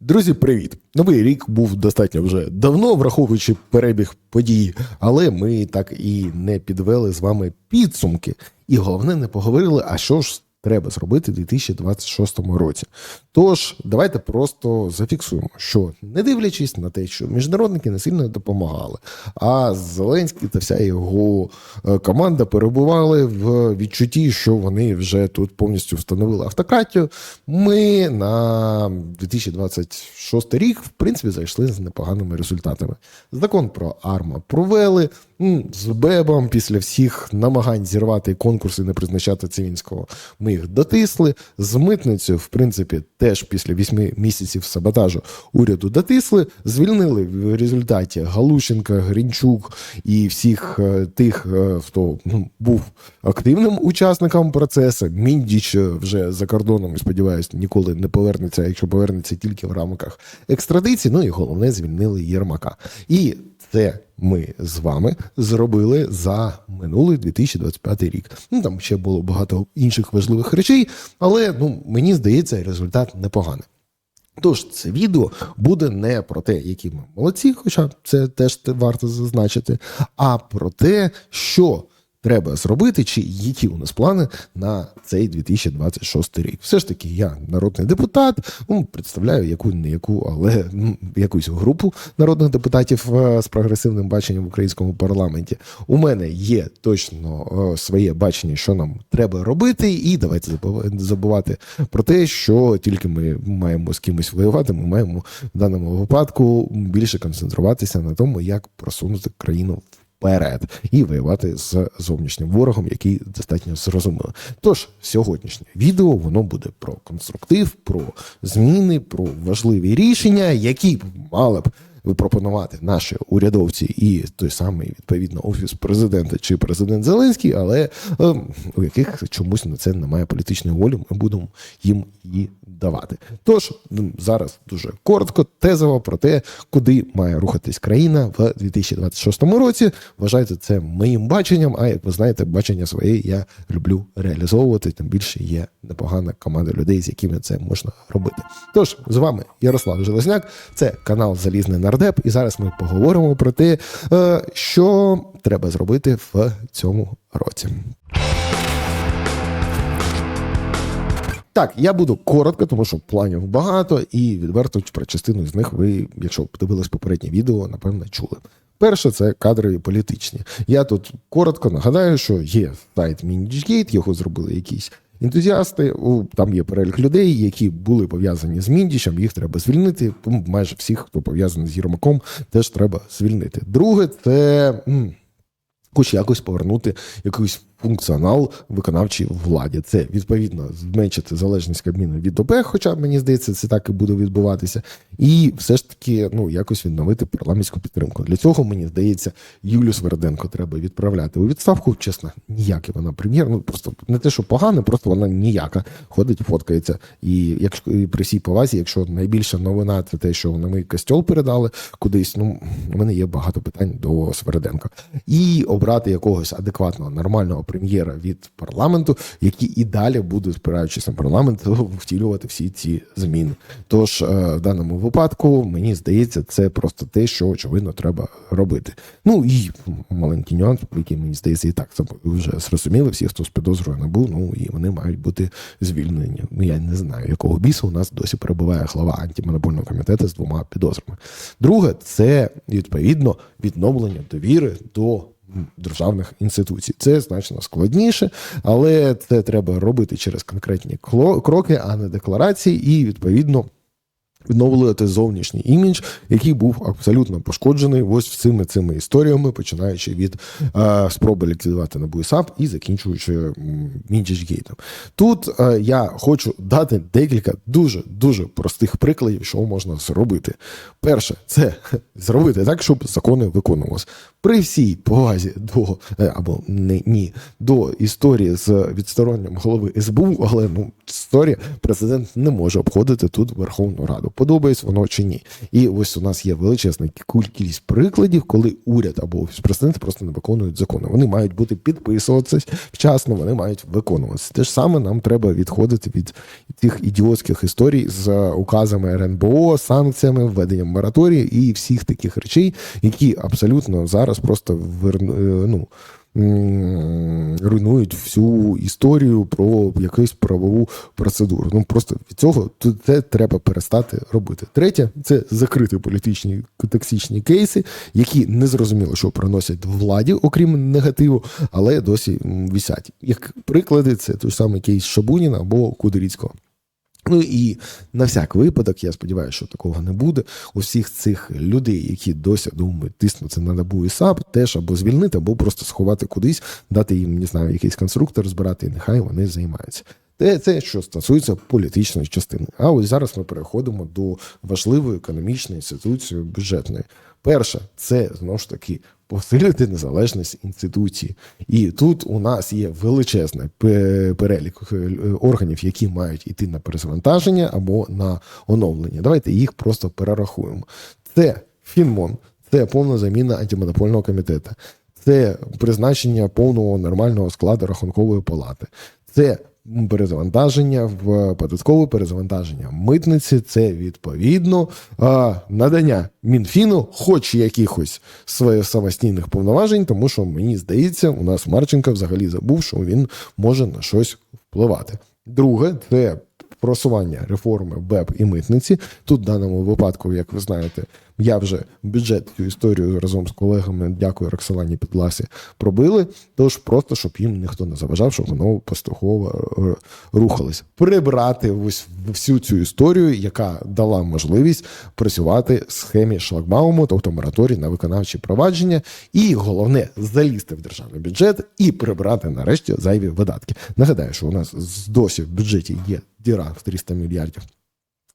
Друзі, привіт! Новий рік був достатньо вже давно, враховуючи перебіг подій, але ми так і не підвели з вами підсумки. І головне, не поговорили, а що ж треба зробити у 2026 році. Тож, давайте просто зафіксуємо, що не дивлячись на те, що міжнародники не сильно допомагали, а Зеленський та вся його е, команда перебували в відчутті, що вони вже тут повністю встановили автократію. Ми на 2026 рік, в принципі, зайшли з непоганими результатами. Закон про АРМА провели з Бебом після всіх намагань зірвати конкурси, не призначати Цивінського. Ми їх дотисли. З митницею, в принципі, теж після вісьми місяців саботажу уряду дотисли. Звільнили в результаті Галущенка, Гринчук і всіх е, тих, е, хто ну, був активним учасником процесу. Міндіч е, вже за кордоном, сподіваюся, ніколи не повернеться, якщо повернеться тільки в рамках екстрадиції. Ну і головне, звільнили Єрмака. І це ми з вами зробили за минулий 2025 рік. Ну там ще було багато інших важливих речей, але ну мені здається, результат непоганий. Тож це відео буде не про те, які ми молодці, хоча це теж варто зазначити, а про те, що треба зробити, чи які у нас плани на цей 2026 рік. Все ж таки, я народний депутат, ну, представляю яку не яку, але ну, якусь групу народних депутатів е, з прогресивним баченням в українському парламенті. У мене є точно е, своє бачення, що нам треба робити, і давайте забув- забувати про те, що тільки ми маємо з кимось воювати, ми маємо в даному випадку більше концентруватися на тому, як просунути країну вперед і воювати з зовнішнім ворогом, який достатньо зрозуміло. Тож сьогоднішнє відео воно буде про конструктив, про зміни, про важливі рішення, які б мали б пропонувати наші урядовці і той самий відповідно офіс президента чи президент Зеленський, але е, у яких чомусь на це немає політичної волі, ми будемо їм її давати. Тож зараз дуже коротко, тезово про те, куди має рухатись країна в 2026 році. Вважайте це моїм баченням. А як ви знаєте, бачення своє я люблю реалізовувати. Тим більше є непогана команда людей, з якими це можна робити. Тож з вами Ярослав Железняк, це канал Залізний Нардеп, і зараз ми поговоримо про те, е, що треба зробити в цьому році. Так, я буду коротко, тому що планів багато, і відверто про частину з них ви, якщо подивились попереднє відео, напевно, чули. Перше, це кадрові політичні. Я тут коротко нагадаю, що є сайт Мінічгейт, його зробили якісь ентузіасти. Там є перелік людей, які були пов'язані з Міндічем, їх треба звільнити. Майже всіх, хто пов'язаний з Єрмаком, теж треба звільнити. Друге, це. Хоч якось повернути якийсь функціонал виконавчій владі. Це відповідно зменшити залежність Кабміну від ОП, хоча мені здається, це так і буде відбуватися, і все ж таки ну якось відновити парламентську підтримку. Для цього мені здається, Юлію Сверденко треба відправляти у відставку. Чесно, ніякий вона прем'єр. Ну просто не те, що погано, просто вона ніяка ходить, фоткається. І якщо і при всій повазі, якщо найбільша новина це те, що вони костьол передали кудись. Ну у мене є багато питань до Сверденка. І обрати якогось адекватного нормального прем'єра від парламенту, який і далі буде, спираючись на парламент, втілювати всі ці зміни. Тож е, в даному випадку мені здається, це просто те, що очевидно треба робити. Ну і маленький нюанс, який мені здається, і так вже зрозуміли. Всі, хто з підозрою набув, ну і вони мають бути звільнені. Ну я не знаю, якого бісу у нас досі перебуває глава антимонопольного комітету з двома підозрами. Друге, це відповідно відновлення довіри до державних інституцій. Це значно складніше, але це треба робити через конкретні кроки, а не декларації, і відповідно. Відновлювати зовнішній імідж, який був абсолютно пошкоджений ось цими цими історіями, починаючи від е, спроби ліквідувати НАБУ і САП і закінчуючи Мінчичгейтом. Тут е, я хочу дати декілька дуже дуже простих прикладів, що можна зробити. Перше, це зробити так, щоб закони виконувалися. При всій повазі до е, або не ні до історії з відстороненням голови СБУ, але ну історія президент не може обходити тут Верховну Раду. Подобається воно чи ні. І ось у нас є величезна кількість прикладів, коли уряд або офіс президента просто не виконують закони. Вони мають бути підписуватися вчасно, вони мають виконуватися. Те ж саме нам треба відходити від тих ідіотських історій з указами РНБО, санкціями, введенням мораторії і всіх таких речей, які абсолютно зараз просто вир... е, ну, руйнують всю історію про якусь правову процедуру. Ну просто від цього це треба перестати робити. Третє це закрити політичні токсичні кейси, які не зрозуміло, що приносять владі, окрім негативу, але досі м, висять. Як приклади, це той самий кейс Шабуніна або Кудеріцького. Ну і на всяк випадок, я сподіваюся, що такого не буде. Усіх цих людей, які досі думають, тиснути на набу і САП, теж або звільнити, або просто сховати кудись, дати їм, не знаю, якийсь конструктор збирати, і нехай вони займаються. Це, це що стосується політичної частини. А ось зараз ми переходимо до важливої економічної інституції бюджетної. Перше, це знову ж таки посилити незалежність інституції. І тут у нас є величезний перелік е, органів, які мають йти на перезавантаження або на оновлення. Давайте їх просто перерахуємо. Це Фінмон, це повна заміна антимонопольного комітету, це призначення повного нормального складу рахункової палати. Це перезавантаження в податкове перезавантаження митниці. Це відповідно надання Мінфіну, хоч якихось своїх самостійних повноважень, тому що мені здається, у нас Марченко взагалі забув, що він може на щось впливати. Друге, це просування реформи БЕП і митниці. Тут в даному випадку, як ви знаєте, я вже бюджет цю історію разом з колегами, дякую Роксолані Підласі, пробили. Тож просто щоб їм ніхто не заважав, щоб воно поступово е, рухалось. Прибрати ось всю цю історію, яка дала можливість працювти в схемі шлагбауму, тобто мораторій на виконавчі провадження, і головне залізти в державний бюджет і прибрати нарешті зайві видатки. Нагадаю, що у нас досі в бюджеті є діра в 300 мільярдів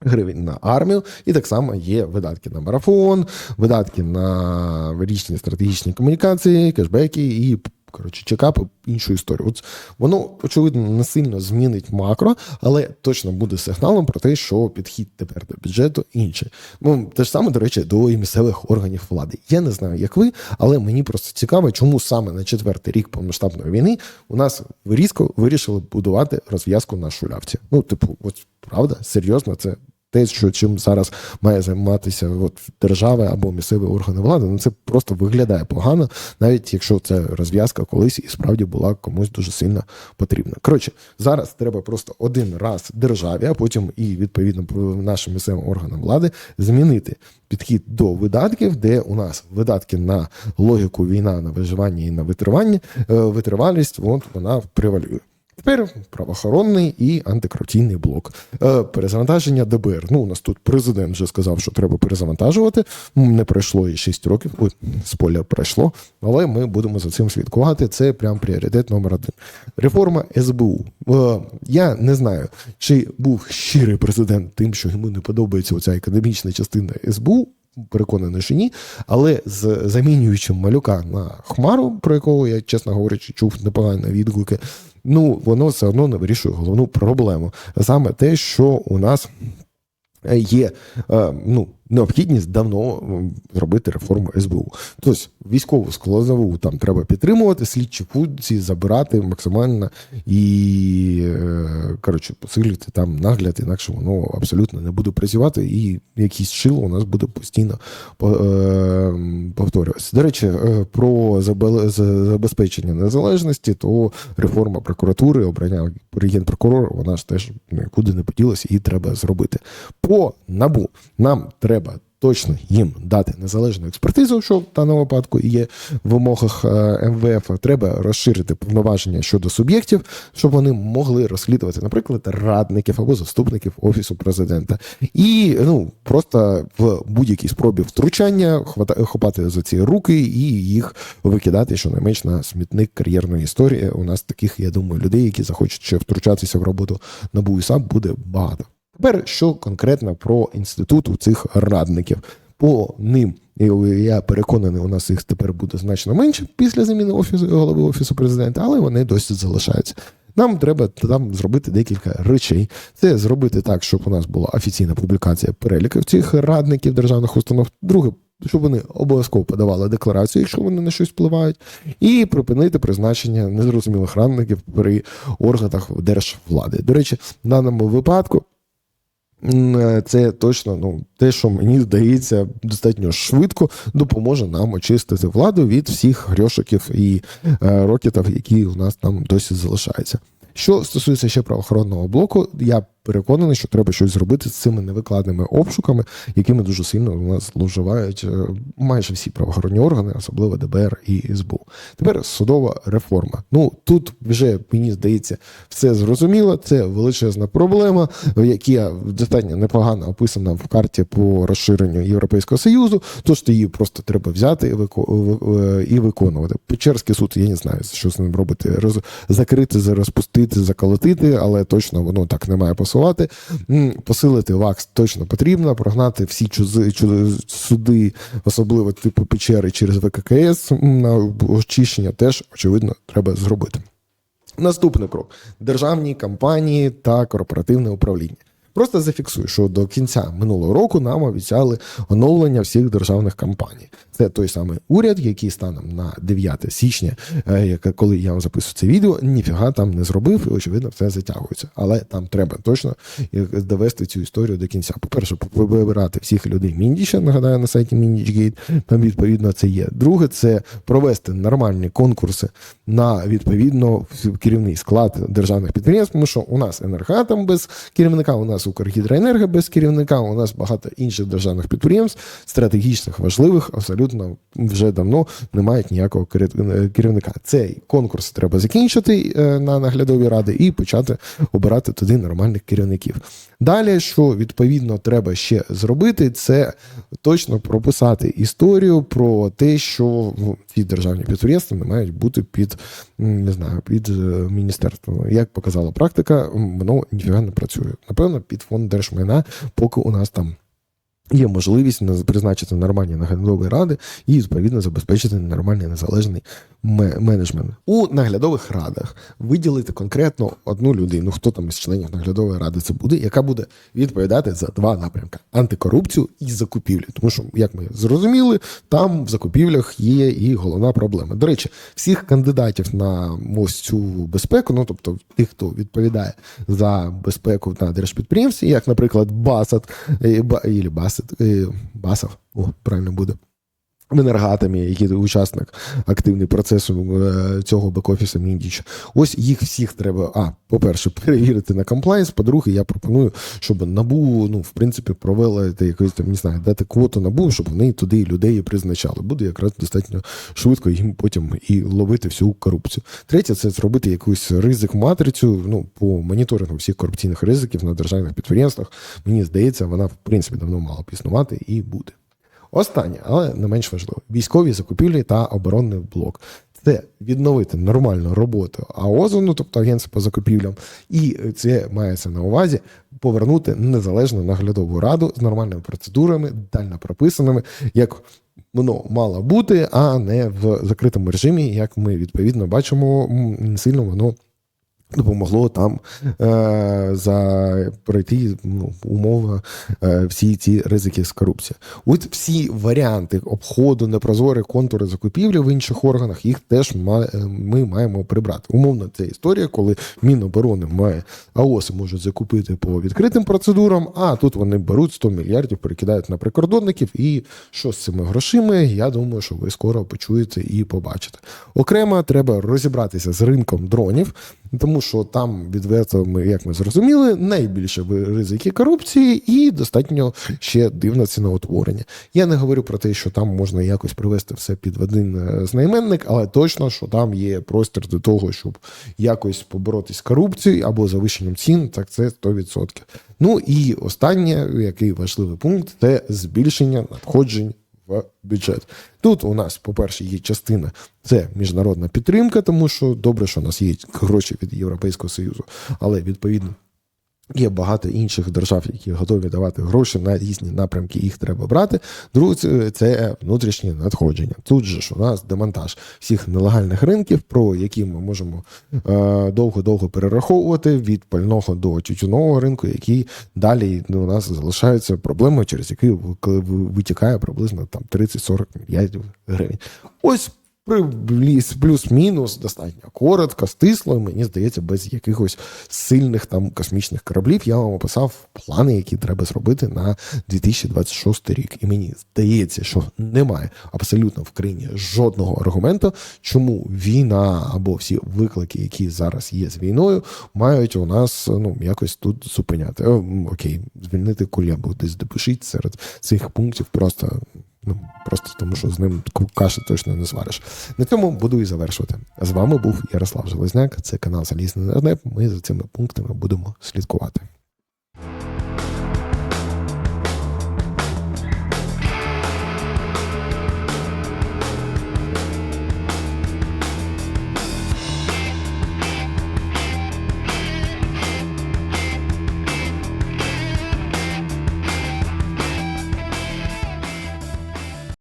гривень на армію, і так само є видатки на марафон, видатки на річні стратегічні комунікації, кешбеки і. Коротше, чекап іншу історію. От воно очевидно не сильно змінить макро, але точно буде сигналом про те, що підхід тепер до бюджету інший. Ну те ж саме, до речі, до і місцевих органів влади. Я не знаю, як ви, але мені просто цікаво, чому саме на четвертий рік повномасштабної війни у нас різко вирішили будувати розв'язку на шулявці. Ну, типу, от правда, серйозно, це те, що чим зараз має займатися от, держава або місцеві органи влади, ну це просто виглядає погано, навіть якщо це розв'язка колись і справді була комусь дуже сильно потрібна. Коротше, зараз треба просто один раз державі, а потім і відповідно нашим місцевим органам влади змінити підхід до видатків, де у нас видатки на логіку війна, на виживання і на витривання, е, витривалість, от вона превалює. Тепер правоохоронний і антикорупційний блок. Е, перезавантаження ДБР. Ну, у нас тут президент вже сказав, що треба перезавантажувати. Не пройшло і 6 років. Ой, спойлер пройшло, але ми будемо за цим слідкувати. Це прям пріоритет номер один. Реформа СБУ. Е, я не знаю, чи був щирий президент тим, що йому не подобається оця економічна частина СБУ. Переконаний, що ні, але з замінюючим малюка на хмару, про якого я, чесно говорячи, чув непогані відгуки. Ну, воно все одно не вирішує головну проблему. Саме те, що у нас є е, ну, необхідність давно зробити реформу СБУ. Тобто військову складову там треба підтримувати, слідчі функції забирати максимально і е, коротше посилювати там нагляд, інакше воно абсолютно не буде працювати, і якийсь шило у нас буде постійно по- е, повторюватися. До речі, е, про забе- забезпечення незалежності, то реформа прокуратури, обрання генпрокурора, вона ж теж нікуди не поділася, її треба зробити. По набу нам треба точно їм дати незалежну експертизу, що в даному випадку є в вимогах е, МВФ. Треба розширити повноваження щодо суб'єктів, щоб вони могли розслідувати, наприклад, радників або заступників офісу президента, і ну просто в будь-якій спробі втручання хвата- хопати за ці руки і їх викидати щонайменш на смітник кар'єрної історії. У нас таких, я думаю, людей, які захочуть ще втручатися в роботу НАБУ і САП, буде багато. Тепер що конкретно про інститут у цих радників. По ним я переконаний, у нас їх тепер буде значно менше після заміни офісу голови офісу президента, але вони досі залишаються. Нам треба там зробити декілька речей. Це зробити так, щоб у нас була офіційна публікація переліків цих радників державних установ. Друге, щоб вони обов'язково подавали декларацію, якщо вони на щось впливають, і припинити призначення незрозумілих радників при органах держвлади. До речі, в даному випадку. Е, Це точно ну, те, що мені здається, достатньо швидко допоможе нам очистити владу від всіх грьошиків і е, рокетів, які у нас там досі залишаються. Що стосується ще правоохоронного блоку, я переконаний, що треба щось зробити з цими невикладними обшуками, якими дуже сильно у нас зловживають е, майже всі правоохоронні органи, особливо ДБР і СБУ. Тепер судова реформа. Ну тут вже мені здається все зрозуміло. Це величезна проблема, яка достатньо непогано описана в карті по розширенню Європейського союзу. Тож її просто треба взяти ви- і виконувати. Печерський суд, я не знаю, що з ним робити. Роз... Закрити, розпустити, заколотити, але точно воно так не має. М, Посилити ВАКС точно потрібно, прогнати всі чузи, чузи суди, особливо типу печери через ВККС на очищення, теж очевидно треба зробити. Наступний крок: державні компанії та корпоративне управління. Просто зафіксую, що до кінця минулого року нам обіцяли оновлення всіх державних компаній. Це той самий уряд, який станом на 9 січня, е, коли я вам записую це відео, ніфіга там не зробив, і очевидно, все затягується. Але там треба точно е, довести цю історію до кінця. По-перше, вибирати всіх людей Міндіча, нагадаю, на сайті Міндічгейт, там відповідно це є. Друге, це провести нормальні конкурси на відповідно керівний склад державних підприємств, тому що у нас енергатом без керівника, у нас Укргідроенерго без керівника, у нас багато інших державних підприємств, стратегічних, важливих, абсолютно вже давно не мають ніякого керівника. Цей конкурс треба закінчити е, на наглядові ради і почати обирати туди нормальних керівників. Далі, що відповідно треба ще зробити, це точно прописати історію про те, що ці державні підприємства не мають бути під не знаю, під е, міністерством. Як показала практика, воно ніфіга не працює. Напевно, під фонд держмайна, поки у нас там. Є можливість призначити нормальні наглядові ради і відповідно забезпечити нормальний незалежний менеджмент у наглядових радах. Виділити конкретно одну людину, хто там із членів наглядової ради це буде, яка буде відповідати за два напрямки: антикорупцію і закупівлі. Тому що, як ми зрозуміли, там в закупівлях є і головна проблема. До речі, всіх кандидатів на ось цю безпеку, ну тобто тих, хто відповідає за безпеку на держпідприємстві, як, наприклад, Басат е, і Басат. 12 э, басов, о, правильно буду, в енергатомі, який учасник активний процесу е, цього бек-офісу Міндіч. Ось їх всіх треба. А, по-перше, перевірити на комплайнс. По-друге, я пропоную, щоб набу, ну, в принципі, провели якось там, не знаю, дати квоту набу, щоб вони туди людей призначали. Буде якраз достатньо швидко їм потім і ловити всю корупцію. Третє, це зробити якусь ризик матрицю. Ну, по моніторингу всіх корупційних ризиків на державних підприємствах. Мені здається, вона в принципі давно мала б існувати і буде. Останнє, але не менш важливо: військові закупівлі та оборонний блок. Це відновити нормальну роботу АОЗу, ну тобто агентства по закупівлям, і це мається на увазі повернути незалежну наглядову раду з нормальними процедурами, детально прописаними, як воно мало бути, а не в закритому режимі, як ми відповідно бачимо, сильно воно допомогло там е, за пройти ну, умовно е, всі ці ризики з корупції. От всі варіанти обходу, непрозорі контури закупівлі в інших органах, їх теж е, ми маємо прибрати. Умовно, це історія, коли Міноборони має АОС можуть закупити по відкритим процедурам, а тут вони беруть 100 мільярдів, перекидають на прикордонників. І що з цими грошима, я думаю, що ви скоро почуєте і побачите. Окремо треба розібратися з ринком дронів. Тому що там відверто ми, як ми зрозуміли, найбільше ризики корупції і достатньо ще дивне ціноутворення. Я не говорю про те, що там можна якось привести все під один е, знайменник, але точно, що там є простір до того, щоб якось поборотись з корупцією або завищенням цін, так це 100%. Ну і останнє, який важливий пункт, це збільшення надходжень бюджет. Тут у нас, по-перше, є частина це міжнародна підтримка, тому що добре, що у нас є гроші від Європейського Союзу, але відповідно. Є багато інших держав, які готові давати гроші на різні напрямки, їх треба брати. Друге, це- внутрішні надходження. Тут же ж у нас демонтаж всіх нелегальних ринків, про які ми можемо е, довго-довго перераховувати від пального до тютюнового ринку, які далі ну, у нас залишаються проблемою, через які витікає приблизно там 30-40 мільярдів гривень. Ось плюс-мінус достатньо коротко, стисло, мені здається, без якихось сильних там космічних кораблів. Я вам описав плани, які треба зробити на 2026 рік. І мені здається, що немає абсолютно в країні жодного аргументу, чому війна або всі виклики, які зараз є з війною, мають у нас ну якось тут зупиняти. О, окей, звільнити кулябу, десь допишіть серед цих пунктів просто. Ну, просто тому, що з ним каші точно не звариш. На цьому буду і завершувати. З вами був Ярослав Железняк. Це канал Залізний Нернеп. Ми за цими пунктами будемо слідкувати.